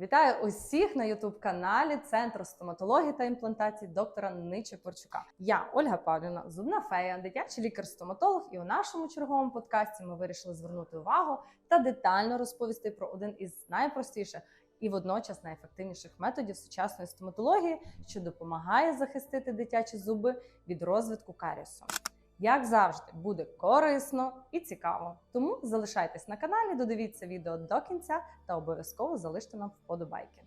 Вітаю усіх на Ютуб-каналі Центру стоматології та імплантації доктора Ниче Порчука. Я Ольга Павлівна, зубна фея, дитячий лікар-стоматолог. І у нашому черговому подкасті ми вирішили звернути увагу та детально розповісти про один із найпростіших і водночас найефективніших методів сучасної стоматології, що допомагає захистити дитячі зуби від розвитку каріусу. Як завжди, буде корисно і цікаво. Тому залишайтесь на каналі, додивіться відео до кінця та обов'язково залиште нам вподобайки.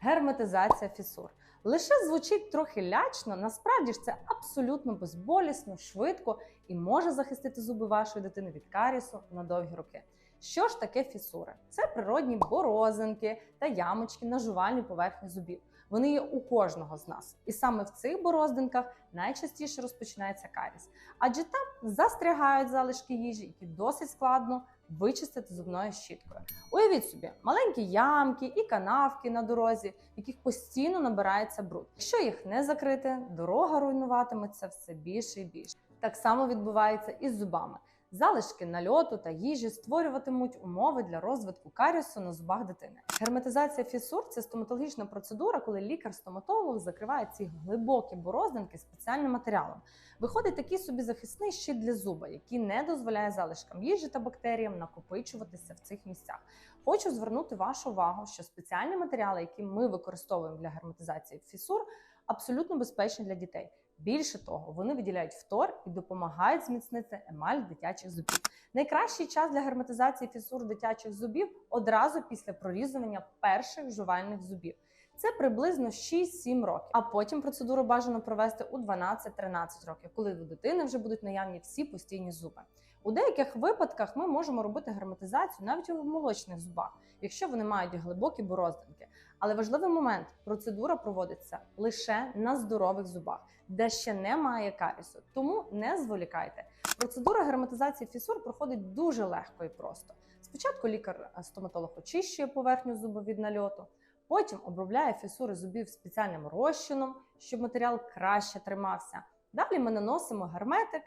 Герметизація фісур. Лише звучить трохи лячно, насправді ж це абсолютно безболісно, швидко і може захистити зуби вашої дитини від карісу на довгі роки. Що ж таке фісури? Це природні борозинки та ямочки на жувальній поверхні зубів. Вони є у кожного з нас, і саме в цих бороздинках найчастіше розпочинається каріс, адже там застрягають залишки їжі, які досить складно вичистити зубною щіткою. Уявіть собі, маленькі ямки і канавки на дорозі, в яких постійно набирається бруд. Якщо їх не закрити, дорога руйнуватиметься все більше і більше. Так само відбувається і з зубами. Залишки нальоту та їжі створюватимуть умови для розвитку каріусу на зубах дитини. Герметизація фісур це стоматологічна процедура, коли лікар-стоматолог закриває ці глибокі бороздинки спеціальним матеріалом. Виходить такий собі захисний щит для зуба, який не дозволяє залишкам їжі та бактеріям накопичуватися в цих місцях. Хочу звернути вашу увагу, що спеціальні матеріали, які ми використовуємо для герметизації фісур, абсолютно безпечні для дітей. Більше того, вони виділяють фтор і допомагають зміцнити емаль дитячих зубів. Найкращий час для герметизації фісур дитячих зубів одразу після прорізування перших жувальних зубів. Це приблизно 6-7 років. А потім процедуру бажано провести у 12-13 років, коли у дитини вже будуть наявні всі постійні зуби. У деяких випадках ми можемо робити герметизацію навіть у молочних зубах, якщо вони мають глибокі бороздинки. Але важливий момент: процедура проводиться лише на здорових зубах, де ще немає карісу. Тому не зволікайте. Процедура герметизації фісур проходить дуже легко і просто. Спочатку лікар-стоматолог очищує поверхню зуба від нальоту, потім обробляє фісури зубів спеціальним розчином, щоб матеріал краще тримався. Далі ми наносимо герметик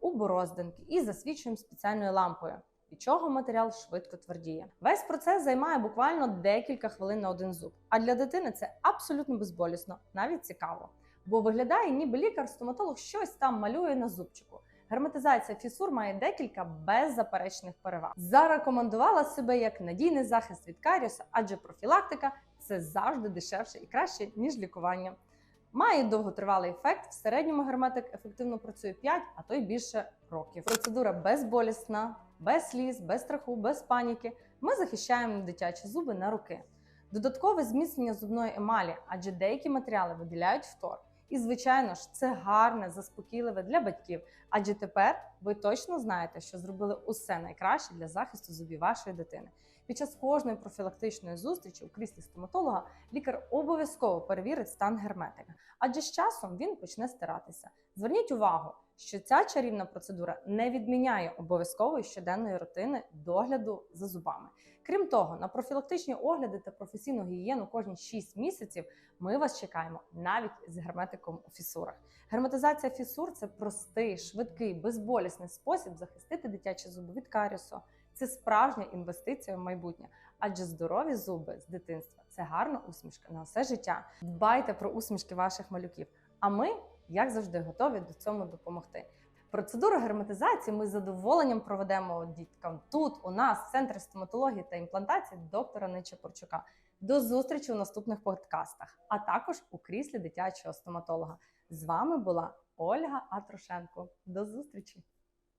у бороздинки і засвічуємо спеціальною лампою. Від чого матеріал швидко твердіє. Весь процес займає буквально декілька хвилин на один зуб. А для дитини це абсолютно безболісно, навіть цікаво. Бо виглядає, ніби лікар-стоматолог щось там малює на зубчику. Герметизація фісур має декілька беззаперечних переваг. Зарекомендувала себе як надійний захист від каріуса, адже профілактика це завжди дешевше і краще, ніж лікування. Має довготривалий ефект. В середньому герметик ефективно працює 5, а то й більше років. Процедура безболісна, без сліз, без страху, без паніки. Ми захищаємо дитячі зуби на руки. Додаткове зміцнення зубної емалі, адже деякі матеріали виділяють фтор. І, звичайно ж, це гарне, заспокійливе для батьків. Адже тепер ви точно знаєте, що зробили усе найкраще для захисту зубів вашої дитини. Під час кожної профілактичної зустрічі у кріслі стоматолога лікар обов'язково перевірить стан герметика, адже з часом він почне стиратися. Зверніть увагу, що ця чарівна процедура не відміняє обов'язкової щоденної рутини догляду за зубами. Крім того, на профілактичні огляди та професійну гігієну кожні 6 місяців ми вас чекаємо навіть з герметиком у фісурах. Герметизація фісур це простий, швидкий, безболісний спосіб захистити дитячі зуби від карісу. Це справжня інвестиція в майбутнє, адже здорові зуби з дитинства це гарна усмішка на все життя. Дбайте про усмішки ваших малюків. А ми, як завжди, готові до цьому допомогти. Процедуру герметизації ми з задоволенням проведемо діткам тут, у нас, в центрі стоматології та імплантації доктора Нечепорчука. До зустрічі у наступних подкастах, а також у кріслі дитячого стоматолога. З вами була Ольга Атрошенко. До зустрічі!